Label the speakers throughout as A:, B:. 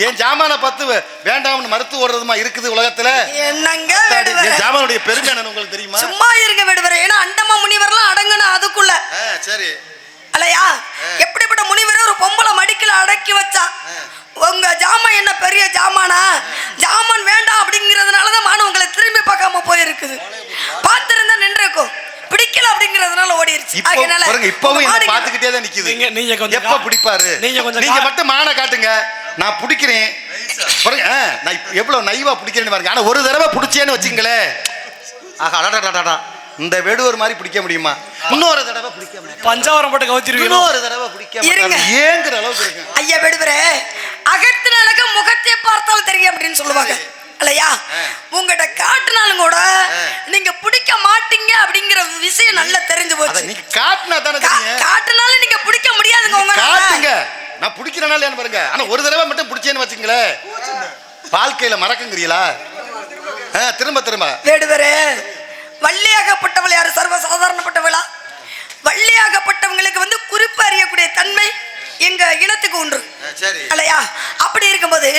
A: என் ஜாமான பார்த்து வேண்டாம்னு மறுத்து ஓடுறதுமா இருக்குது உலகத்துல?
B: என்னங்க
A: என் ஜாமானுடைய பெருமை என்னன்னு உங்களுக்கு தெரியுமா?
B: சும்மா இருங்க விடுவர. ஏன்னா அண்டமா முனிவர்லாம் அடங்கணும் அதுக்குள்ள.
A: சரி.
B: அல்லையா எப்படிப்பட்ட முனிவரே ஒரு பொம்பளை மடிக்கல அடக்கி வச்சா? உங்க ஜாமான் என்ன பெரிய ஜாமானா? ஜாமான் வேண்டாம் அப்படிங்கறதுனால தான் மானு உங்களை திரும்பி பார்க்காம போயிருக்குது. பார்த்திருந்தா நின்றுக்கும் பிடிக்கல அப்படிங்கறதுனால ஓடிருச்சு.
A: இப்போ
B: அதனால
A: பாருங்க இப்பவும் பாத்துக்கிட்டே தான் நிக்குது.
C: நீங்க- கொஞ்சம்
A: எப்ப பிடிப்பாரு?
C: நீங்க கொஞ்சம்
A: நீங்க மட்டும் மான காட்டுங்க. நான் பிடிக்கிறேன். நான் இப்ப எவ்வளவு நைவா பிடிக்கிறேன்னு பாருங்க. ஆனா ஒரு தடவை பிடிச்சேன்னு வச்சுங்களேன் ஆஹா அடடடடடா. இந்த வேடுவர் மாதிரி பிடிக்க முடியுமா? இன்னொரு தடவை பிடிக்க முடியும்?
C: பஞ்சாவரம் போட்டு கவுத்திருவீங்க
A: இன்னொரு தடவை பிடிக்க. மாட்டாரு. ஏங்குற அளவுக்கு இருக்கு.
B: ஐயா விடுவரே அகத்தின் அழகு முகத்தை பார்த்தால் தெரியும் அப்படின்னு சொல்லுவாங்க. இல்லையா? உங்ககிட்ட காட்டுனாலும் கூட நீங்க பிடிக்க மாட்டீங்க அப்படிங்கிற விஷயம் நல்லா தெரிஞ்சு போச்சு.
A: நீங்க காட்டுனா தானே
B: காட்டுனாலும் நீங்க பிடிக்க முடியாதுங்க உங்க
A: காட்டுங்க. நான் பிடிக்கிறனால ஏன்னு பாருங்க? ஆனா ஒரு தடவை மட்டும் பிடிச்சேன்னு வச்சுங்களேன் வாழ்க்கையில மறக்கங்கிறீங்களா? ஆ, திரும்ப திரும்ப.
B: வேடுவரே வள்ளியாகப்பட்டவள் யாரு? சர்வ சாதாரணப்பட்டவளா? வள்ளியாகப்பட்டவங்களுக்கு வந்து குறிப்பு அறியக்கூடிய தன்மை எங்க இனத்துக்கு
A: சரி.
B: இல்லையா? அப்படி இருக்கும்போது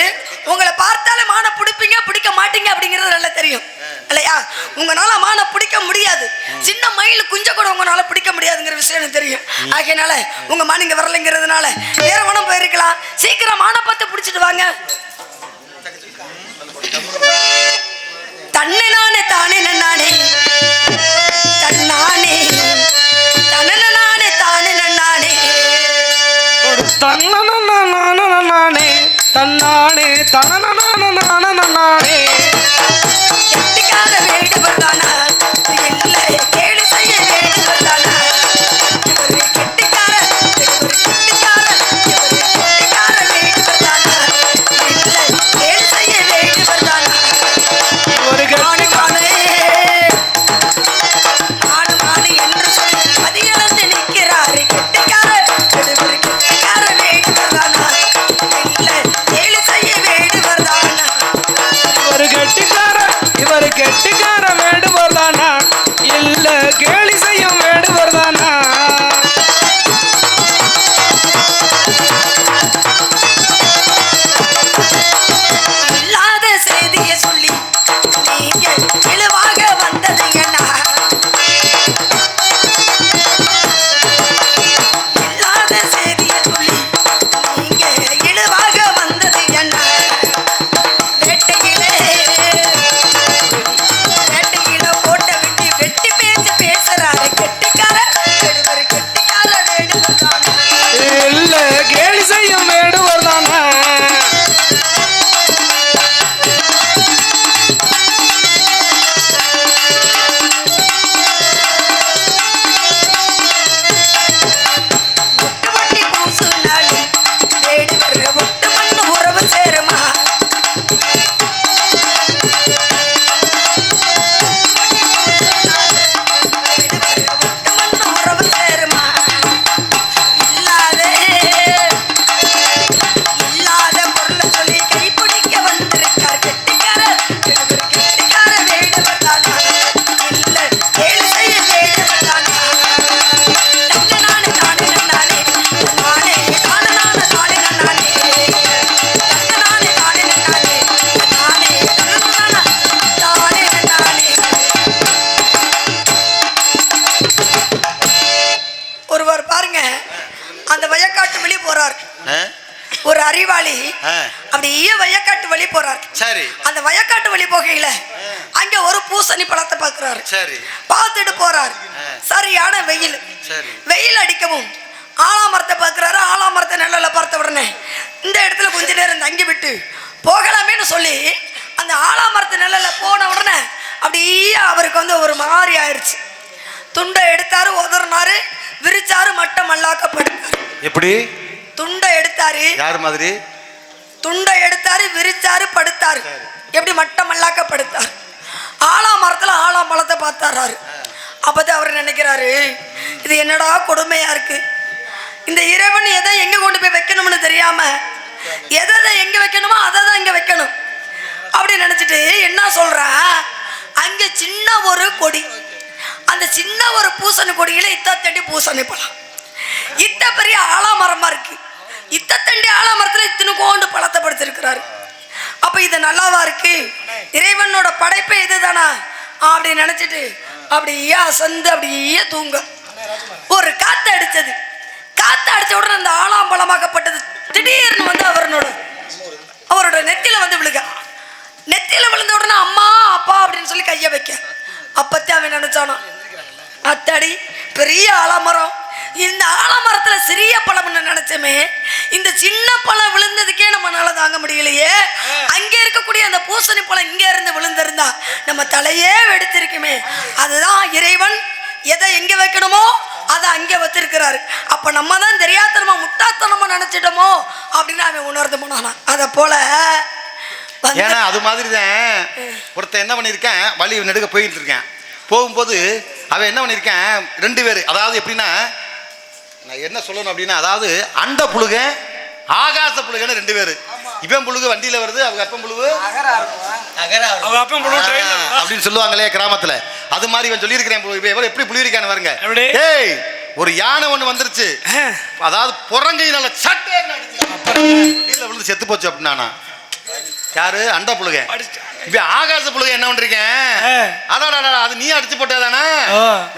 B: உங்களை பார்த்தாலே மான பிடிப்பீங்க பிடிக்க மாட்டீங்க அப்படிங்கிறது நல்லா தெரியும். இல்லையா? உங்களால மான பிடிக்க முடியாது. சின்ன மயில் குஞ்ச கூட உங்களால பிடிக்க முடியாதுங்கிற விஷயம் எனக்கு தெரியும். ஆகையனால உங்க மான இங்க வரலைங்கிறதுனால வேற மனம் போயிருக்கலாம். சீக்கிரம் மான பார்த்து பிடிச்சிட்டு வாங்க. தன்னை நானே தானே நானே தன்னே
C: தன்னானே தனநானே
B: சொல்லி அந்த ஆலாமரத்து நிழல்ல போன உடனே அப்படியே அவருக்கு வந்து ஒரு மாதிரி ஆயிடுச்சு துண்டை எடுத்தாரு உதறினாரு விரிச்சாரு மட்டம் மல்லாக்க படுத்தாரு
A: எப்படி?
B: துண்டை எடுத்தாரு.
A: யார் மாதிரி?
B: துண்டை எடுத்தாரு விரிச்சாரு படுத்தாரு. எப்படி மட்டம் மல்லாக்க படுத்தார் ஆலாமரத்துல ஆலாம்பழத்தை பார்த்தாரு அப்பதான் அவர் நினைக்கிறாரு இது என்னடா கொடுமையா இருக்கு? இந்த இறைவன் எதை எங்க கொண்டு போய் வைக்கணும்னு தெரியாம எதை எங்க வைக்கணுமோ அதை தான் இங்க வைக்கணும். அப்படி நினைச்சிட்டு என்ன சொல்கிறா அங்க சின்ன ஒரு கொடி. அந்த சின்ன ஒரு பூசணி கொடியில இத்தத்தண்டி பூசணி பழம். இத்த பெரிய ஆலாமரமா இருக்கு. இத்தத்தண்டி தண்டி ஆலாமரத்துல இத்தனை கோண்டு பழத்தை படுத்திருக்கிறாரு. அப்போ அப்ப இது நல்லாவா இருக்கு? இறைவனோட படைப்பே இதுதானா? அப்படி நினைச்சிட்டு அப்படியே அசந்து அப்படியே தூங்க. ஒரு காத்து அடிச்சது. காத்து அடிச்ச உடனே அந்த ஆலாம்பழமாக்கப்பட்டது. திடீர்னு வந்து அவரோட அவரோட நெத்தியில வந்து விழுக. நெத்தியில விழுந்த உடனே அம்மா அப்பா அப்படின்னு சொல்லி கைய வைக்க. அப்பத்தே அவன் நினைச்சானோ அத்தாடி பெரிய ஆலமரம். இந்த ஆலமரத்துல சிறிய பழம்னு நினைச்சோமே. இந்த சின்ன பழம் விழுந்ததுக்கே நம்மளால தாங்க முடியலையே. அங்கே இருக்கக்கூடிய அந்த பூசணி பழம் இங்க இருந்து விழுந்திருந்தா நம்ம தலையே வெடித்திருக்குமே அதுதான் இறைவன். எதை எங்க வைக்கணுமோ அதை அங்கே வச்சிருக்கிறாரு. அப்ப நம்ம தான் தெரியாதனமா முட்டாத்தனமா நினைச்சிட்டோமோ? அப்படின்னு அவன் உணர்ந்து போனானா. அதை போல
A: ஏன்னா அது மாதிரி தான் ஒருத்தன் என்ன பண்ணியிருக்கேன்? வழி நெடுக்க போயிட்டு இருக்கேன். போகும்போது அவன் என்ன பண்ணியிருக்கேன்? ரெண்டு பேர் அதாவது எப்படின்னா நான் என்ன சொல்லணும் அப்படின்னா அதாவது அண்ட புழுக ஆகாச புழுகன்னு ரெண்டு பேர். இவன் புழுகு வண்டியில வருது அவங்க அப்பன் புழுகு அப்படின்னு சொல்லுவாங்களே கிராமத்துல. அது மாதிரி இவன் சொல்லியிருக்கிறேன் புழு. இவன் எப்படி புளியிருக்கான்னு பாருங்க.
C: எப்படி?
A: ஏய் ஒரு யானை ஒண்ணு வந்துருச்சு. அதாவது புறங்கையினால சட்டை விழுந்து செத்து போச்சு அப்படின்னா யாரு? அண்ட புழுக. இப்ப ஆகாச புழுக என்ன பண்றீங்க. அடாடா அது நீ அடிச்சு போட்டதானே.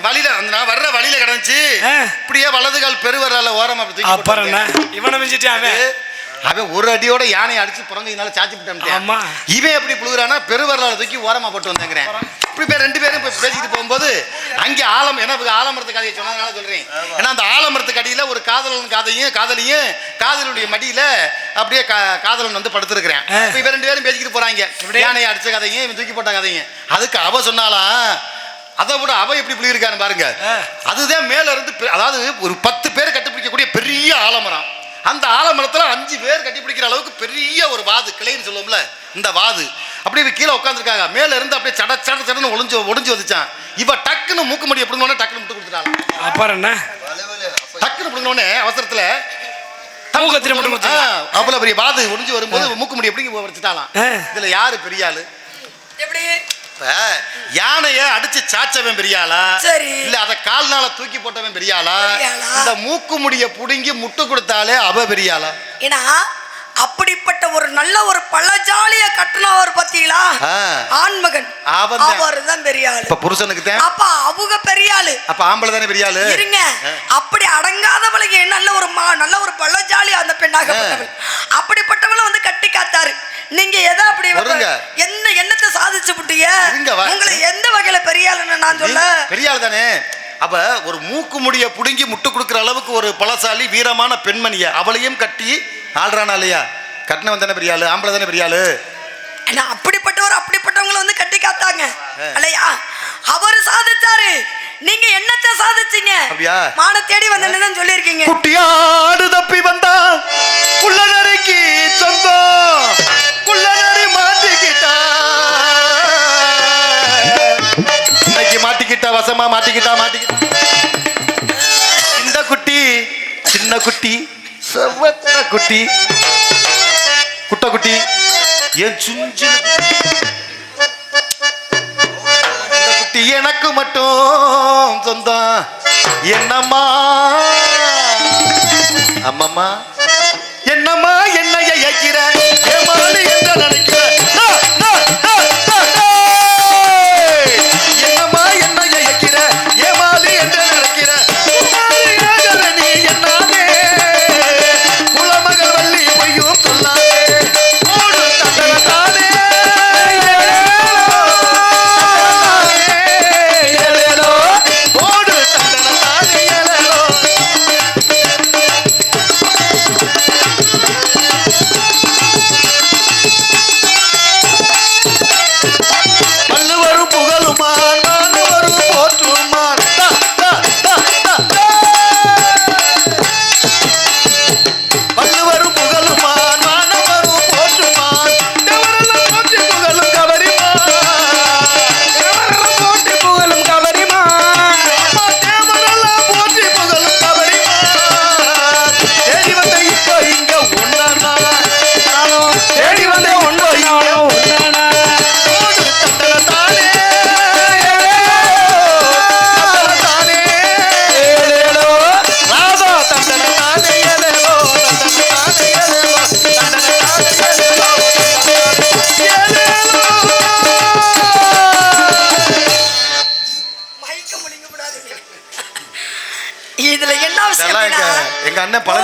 A: வழியில நான் வர்ற வழியில கிடந்துச்சு. இப்படியே வலது கால் பெருவரால ஓரம்
C: அப்புறம். இவனை மிஞ்சிட்டான் அவன்?
A: ஒரு அடியோட யானையை அடிச்சு புறங்கையினால சாச்சி விட்டான்
C: ஆமா.
A: இவன் எப்படி புழுகுறானா பெருவரலால தூக்கி ஓரமா போட்டு வந்தாங்கிறேன். இப்படி பேர் ரெண்டு பேரும் இப்ப பேசிக்கிட்டு போகும்போது அங்கே ஆலம் என்ன இவங்க ஆலமரத்து கதையை சொன்னதுனால சொல்றேன். ஏன்னா அந்த ஆலமரத்துக்கு அடியில ஒரு காதலன் காதையும் காதலியும் காதலுடைய மடியில அப்படியே கா- காதலன் வந்து படுத்திருக்கிறேன். இப்ப ரெண்டு பேரும் பேசிக்கிட்டு போறாங்க? யானையை அடிச்ச கதையும் இவன் தூக்கி போட்ட கதையும். அதுக்கு அவ சொன்னாலாம் அதை விட அவ எப்படி புளியிருக்கான்னு பாருங்க. அதுதான் மேல இருந்து அதாவது ஒரு பத்து பேர் கட்டிப்பிடிக்கக்கூடிய பெரிய ஆலமரம். அந்த ஆலமரத்துல அஞ்சு பேர் கட்டிப்பிடிக்கிற அளவுக்கு பெரிய ஒரு வாது கிளைன்னு சொல்லுவோம்ல. இந்த வாது. அப்படியே இவ கீழே உட்காந்துருக்காங்க மேல இருந்து அப்படியே சட சட சடன்னு ஒளிஞ்சு ஒளிஞ்சு வந்துச்சான். இவ டக்குன்னு மூக்கு மடி எப்படின்னு டக்குன்னு முட்டு கொடுத்துட்டாங்க
C: அப்புறம் என்ன?
A: டக்குன்னு பிடிங்கனோடனே அவசரத்துல
C: மூக்கத்திரி மட்டும் கொடுத்தா
A: பெரிய வாது ஒளிஞ்சு வரும்போது மூக்கு மடி எப்படி வச்சுட்டாலாம். இதுல யாரு பெரிய ஆளு
B: எப்படி
A: யானைய அடிச்சு சாச்சவன் பெரிய ஆளா
B: சரி.
A: இல்ல அத கால்னால தூக்கி போட்டவன் பெரிய ஆளா
B: பெரிய ஆளா?
A: இந்த மூக்கு முடிய புடுங்கி முட்டு கொடுத்தாலே அவ பெரிய ஆளா
B: ஏன்னா அப்படிப்பட்ட ஒரு நல்ல ஒரு பழஜாலிய கட்டினவர் பத்தீங்களா. ஆண்மகன். அவர் தான் பெரிய ஆளு
A: இப்ப புருஷனுக்கு தான்?
B: அப்ப அவங்க பெரிய ஆளு
A: அப்ப ஆம்பளை தானே பெரிய ஆளு
B: இருங்க அப்படி அடங்காதவளுக்கு நல்ல ஒரு மா நல்ல ஒரு பழஜாலி அந்த பெண்ணாகப்பட்டவள்? அப்படிப்பட்டவளை வந்து கட்டி காத்தாரு. நீங்க எதை அப்படி
A: வருங்க.
B: என்ன என்னத்தை சாதிச்சு விட்டீங்க. உங்களை எந்த வகையில பெரிய ஆளுன்னு நான் சொல்ல?
A: பெரிய ஆள் தானே? அப்ப ஒரு மூக்கு முடிய புடுங்கி முட்டு கொடுக்குற அளவுக்கு ஒரு பலசாலி வீரமான பெண்மணிய அவளையும் கட்டி ஆள்றானா இல்லையா? கட்டினவன் தானே பெரிய ஆளு ஆம்பளை தானே பெரிய ஆளு?
B: ஆனா அப்படிப்பட்டவர் அப்படிப்பட்டவங்களை வந்து கட்டி காத்தாங்க. இல்லையா அவர் சாதிச்சாரு. நீங்க என்னத்தை சாதிச்சீங்க?
A: அப்படியா?
B: மான தேடி வந்தேன்னு சொல்லியிருக்கீங்க.
A: குட்டியாடு தப்பி வந்தா குள்ளநரிக்கு சொந்தம் குள்ளநரி மாட்டிக்கிட்டா. இன்னைக்கு மாட்டிக்கிட்டா வசமா மாட்டிக்கிட்டா மாட்டிக்கிட்டா. இந்த குட்டி சின்ன குட்டி செவத்த குட்டி. குட்ட குட்டி. என் சுஞ்சு குட்டி. எனக்கு மட்டும் சொந்தம். என்னம்மா? அம்மம்மா. என்னம்மா என்னைய இயக்கிற ஏமாளி நினைக்கிற?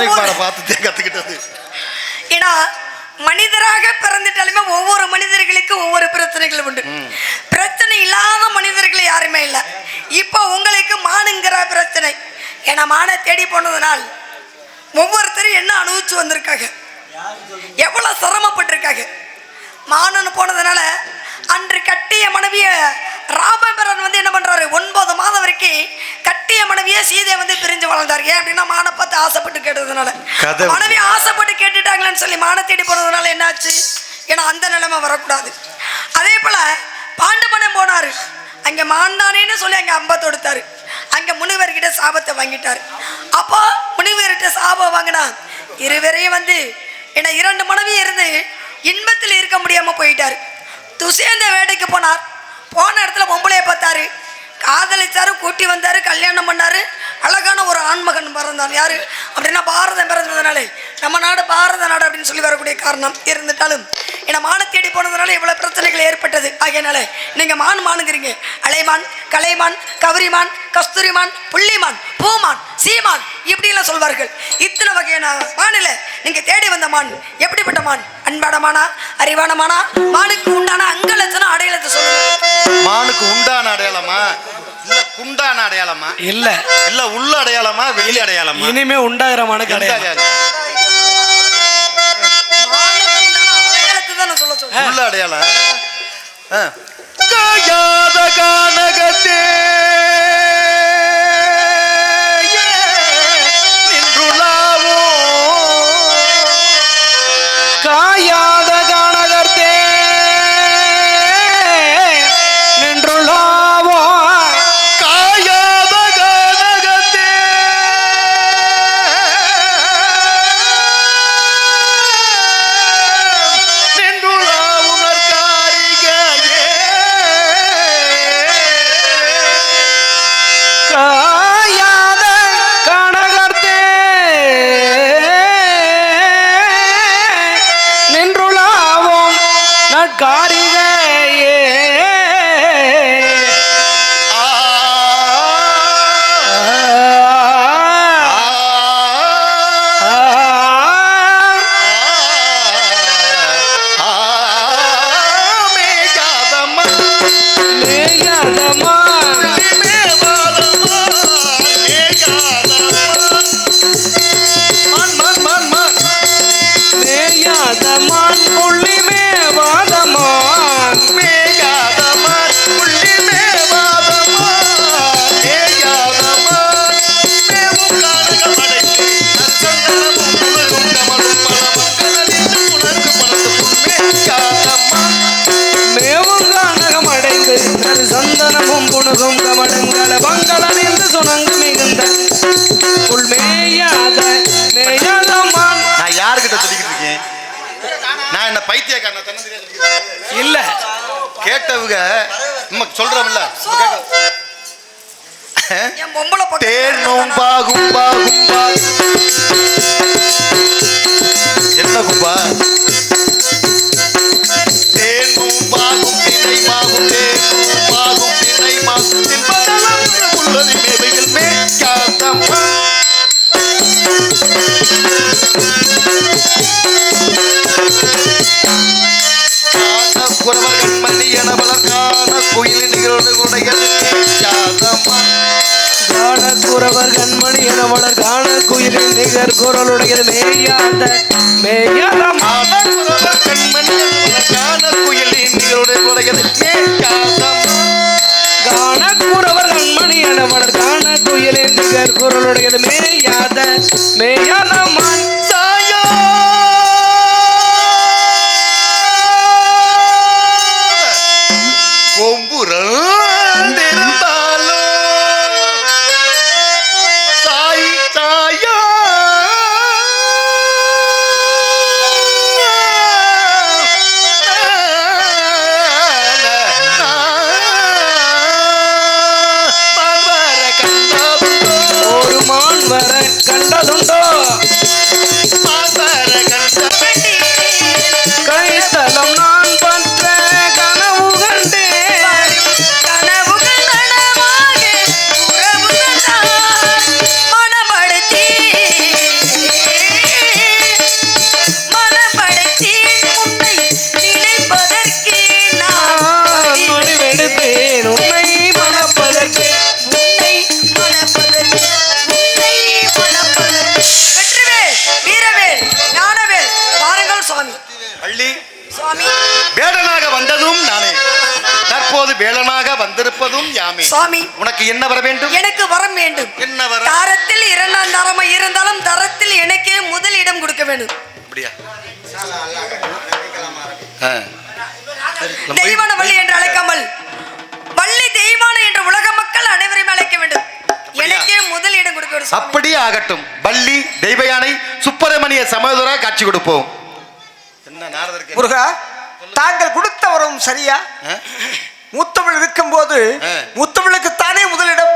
A: பாட பார்த்து கத்துக்கிட்டது.
B: ஏன்னா மனிதராக பிறந்துட்டாலுமே ஒவ்வொரு மனிதர்களுக்கு ஒவ்வொரு பிரச்சனைகள் உண்டு. பிரச்சனை இல்லாத மனிதர்கள் யாருமே இல்லை. இப்போ உங்களுக்கு மானுங்கிற பிரச்சனை. ஏன்னா மானை தேடி போனதுனால் ஒவ்வொருத்தரும் என்ன அனுபவிச்சு வந்திருக்காங்க? எவ்வளவு சிரமப்பட்டிருக்காங்க? மானன்னு போனதுனால அன்று கட்டிய மனைவிய ராமபரன் வந்து என்ன பண்றாரு? ஒன்பது மாதம் வரைக்கும் கட்டிய மனைவிய சீதை வந்து பிரிஞ்சு வளர்ந்தாரு. ஏன் அப்படின்னா மானை பார்த்து ஆசைப்பட்டு கேட்டதுனால. மனைவி ஆசைப்பட்டு கேட்டுட்டாங்களேன்னு சொல்லி மான தேடி போனதுனால என்னாச்சு? ஏன்னா அந்த நிலைமை வரக்கூடாது. அதே போல பாண்டமனம் போனாரு. அங்க மாண்டானேன்னு சொல்லி அங்க அம்ப தொடுத்தாரு அங்க முனிவர்கிட்ட சாபத்தை வாங்கிட்டாரு. அப்போ முனிவர்கிட்ட சாபம் வாங்கினா இருவரையும் வந்து ஏன்னா இரண்டு மனைவி இருந்து இன்பத்தில் இருக்க முடியாமல் போயிட்டார். துசேந்த வேட்டைக்கு போனார். போன இடத்துல பொம்பளையை பார்த்தாரு. காதலித்தார் கூட்டி வந்தார் கல்யாணம் பண்ணாரு. அழகான ஒரு ஆண்மகன் பிறந்தார் யார்? அப்படின்னா பாரதம் பிறந்ததுனாலே நம்ம நாடு பாரத நாடு அப்படின்னு சொல்லி வரக்கூடிய காரணம் இருந்துட்டாலும் ஏன்னா மான தேடி போனதுனால இவ்வளோ பிரச்சனைகள் ஏற்பட்டது. ஆகையனால நீங்கள் மான் மானுங்கிறீங்க. அலைமான் கலைமான் கவரிமான் கஸ்தூரிமான் புள்ளிமான் பூமான் சீமான் இப்படிலாம் சொல்வார்கள். இத்தனை வகையான மானில் நீங்கள் தேடி வந்த மான் எப்படிப்பட்ட மான்? அன்பான மானா அறிவான மானா மானுக்கு உண்டான அங்கலட்சணம் அடையாளத்தை சொல்லுங்க.
A: மானுக்கு உண்டான அடையாளமா? இல்ல குண்டான அடையாளமா?
C: இல்ல.
A: இல்ல உள்ள அடையாளமா வெளி அடையாளமா?
C: இனிமே
A: அடையாளம்.
B: மானுக்கு சொல்றேன்.
A: உள்ள அடையாளம். காயாத கானகத்தே.
C: காயாத மேயாதமான்
A: கேட்டவங்க நம்ம சொல்றோம்ல. தேனும் பாகும் பாகும் என்ன கும்பா? தேனும் பாகும் திணை மாகும் தேனும் பாகும் திணை மாகும். தின்பதெல்லாம் உள்ளது மேவையில் மேற்காத்தம்மா காண குறவர் கண்மணி என வளர்க்கான குயிலின் நிகழ்வு உடைகள் மேற்காத்தம்மா
C: காண குறவர் கண்மணி என வளர் காண குயிலின் நிகர் குரலுடையது. மேயாத காண குறவர் கண்மணி என வளர் காண குயிலின் நிகர் குரலுடையது. மேயாத மேயாதமான் ஒரு வர
B: சுவாமி
A: உனக்கு என்ன வர வேண்டும்?
B: எனக்கு வரம் வேண்டும்.
A: என்ன வர?
B: தாரத்தில் இரண்டாம் தரமா இருந்தாலும் தரத்தில் எனக்கே முதல் இடம் கொடுக்க வேண்டும்.
A: அப்படியா.
B: தெய்வான வள்ளி என்று அழைக்காமல் வள்ளி தெய்வான என்ற உலக மக்கள் அனைவரையும் அழைக்க வேண்டும். எனக்கே முதல் இடம் கொடுக்க வேண்டும்.
A: அப்படியே ஆகட்டும். வள்ளி தெய்வ யானை சுப்பிரமணிய சமோதரா காட்சி கொடுப்போம்.
D: முருகா தாங்கள் கொடுத்த வரம் சரியா? மூத்தவள் இருக்கும்போது
A: ஆ.
D: மூத்தவளுக்கு தானே முதலிடம்?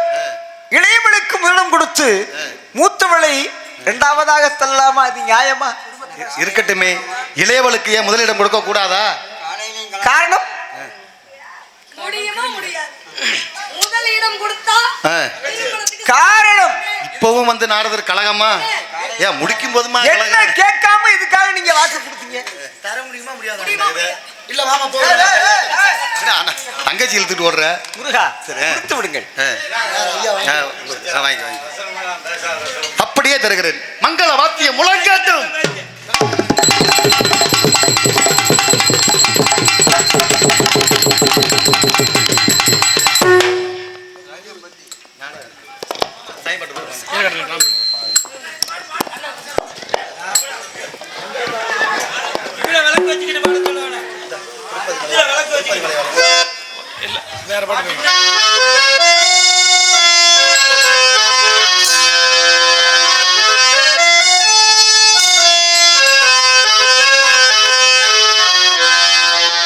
D: இளையவளுக்கு முதலிடம் கொடுத்து மூத்தவளை இரண்டாவதாக தள்ளலாமா? அது நியாயமா?
A: இருக்கட்டுமே. இளையவளுக்கு ஏன் முதலிடம் கொடுக்க கூடாதா?
D: காரணம்? காரணம்?
A: இப்பவும் வந்து நாரதர் கழகமா? ஏன் முடிக்கும் போதுமா?
D: கேட்காம இதுக்காக நீங்க வாக்கு கொடுத்தீங்க?
B: முடியுமா முடியாது?
A: இல்ல மாமா போ தங்கச்சி இழுத்துட்டு ஓடுற?
D: முருகா
A: சரி.
D: கொடுத்து விடுங்கள்.
A: அப்படியே தருகிறேன். மங்கள வாத்தியம் முழங்கட்டும்.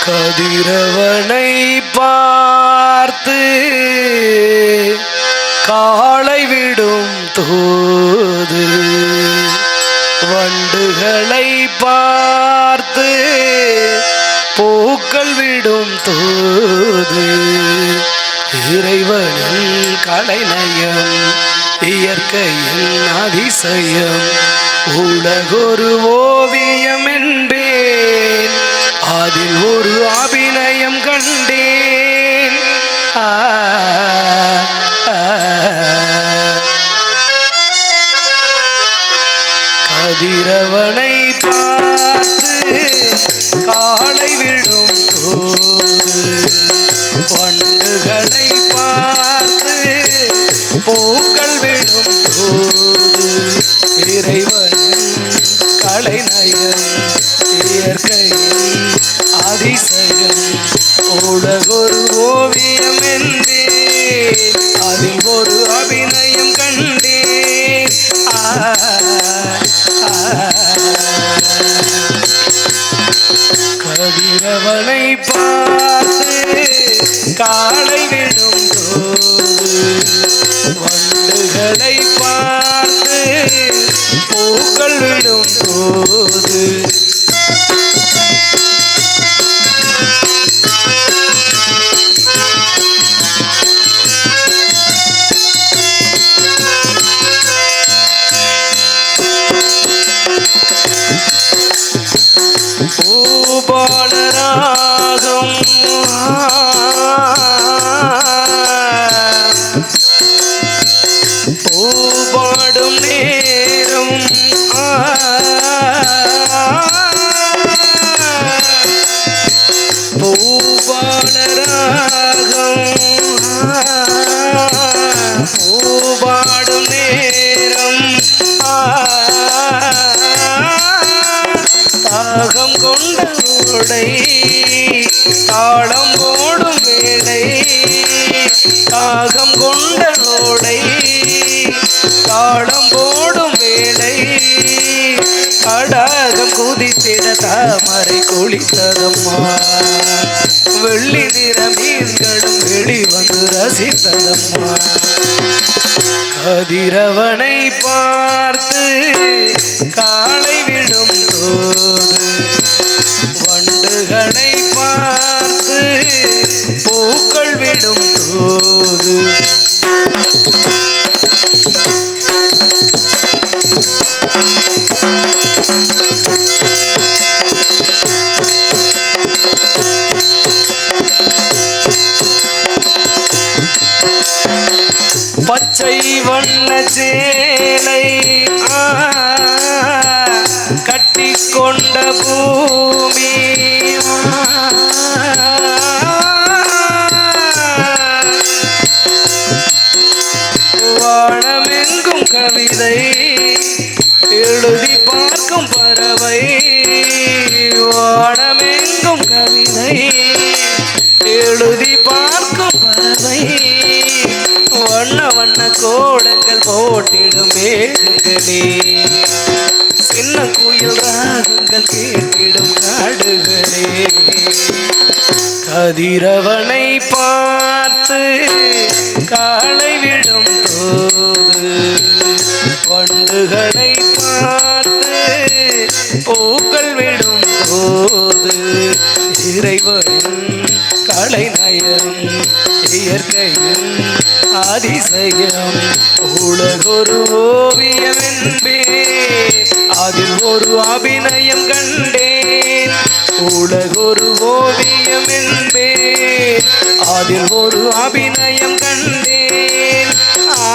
C: கதிரவனை பார்த்து காளை விடும் தூது. வண்டுகளை பார்த்து பூக்கள் விடும் தூது. இறைவனின் கலைநயம் இயற்கையின் அதிசயம். உலகொரு ஓவியம் என்று அதில் ஒரு அபிநயம் கண்டேன். கதிரவனை பார்த்து காலை விடும் பண்டுகளை பார்த்து பூக்கள் விடும் இறைவன் இறைவனின் கலைநயம் இயற்கையின் அதிசயம் உலகொரு ஓவியம் என்பேன். அதில் ஒரு அபிநயம் கண்டேன். கதிரவனை பார்த்து காலை விடும் வண்டுகளை பார்த்து பூக்கள் விடும் போது பூபாலராகம் பூபாடும் நேரம். தாகம் கொண்ட உடை தாளம் போடும் வேளை தாகம் கொண்ட ஓடை தாளம் அடாகம் தாமரை குளித்ததம்மா. வெள்ளி நிற மீன்களும் வெளிவந்து ரசித்ததம்மா. கதிரவனை பார்த்து காலை விடும் எழுதி பார்க்கும் பறவை. வானமெங்கும் கவிதை. எழுதி பார்க்கும் பறவை. வண்ண வண்ண கோலங்கள் போட்டிடும் மேகங்களே. சின்ன குயில் ராகங்கள் கேட்டிடும் காடுகளே கதிரவனை பார்த்து காலை விடும் போது பண்டுகளை பார்த்து பூக்கள் விடும் போது இறைவனின் கலைநயம் இயற்கையும் அதிசயம் உலகொரு ஓவியம் என்பேன் அதில் ஒரு அபிநயம் கண்டேன் உலகொரு ஓவியம் என்பேன். அதில் ஒரு அபிநயம் கண்டேன் ஆ,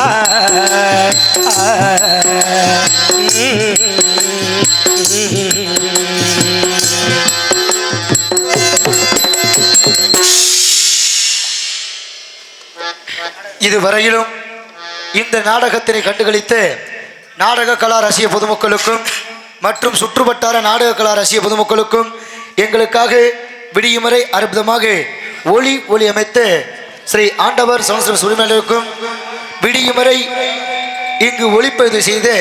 E: இதுவரையிலும் இந்த நாடகத்தினை கண்டுகளித்து நாடக கலா ரசிக பொதுமக்களுக்கும் மற்றும் சுற்றுவட்டார நாடக கலா ரசிக பொதுமக்களுக்கும் எங்களுக்காக விடியுமறை அற்புதமாக ஒளி ஒளி அமைத்து ஸ்ரீ ஆண்டவர் சமஸ்கிருத சுரிமலுக்கும் விடியுமறை இங்கு ஒளிப்பதிவு செய்து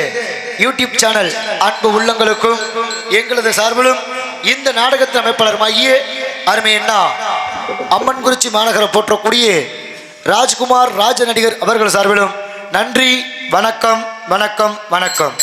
E: யூடியூப் சேனல் அன்பு உள்ளங்களுக்கும் எங்களது சார்பிலும் இந்த நாடகத்தின் அமைப்பாளருமாகிய அருமையண்ணா அம்மன் குறிச்சி போற்றக்கூடிய ராஜ்குமார் ராஜ நடிகர் அவர்கள் சார்பிலும் நன்றி வணக்கம் வணக்கம் வணக்கம்.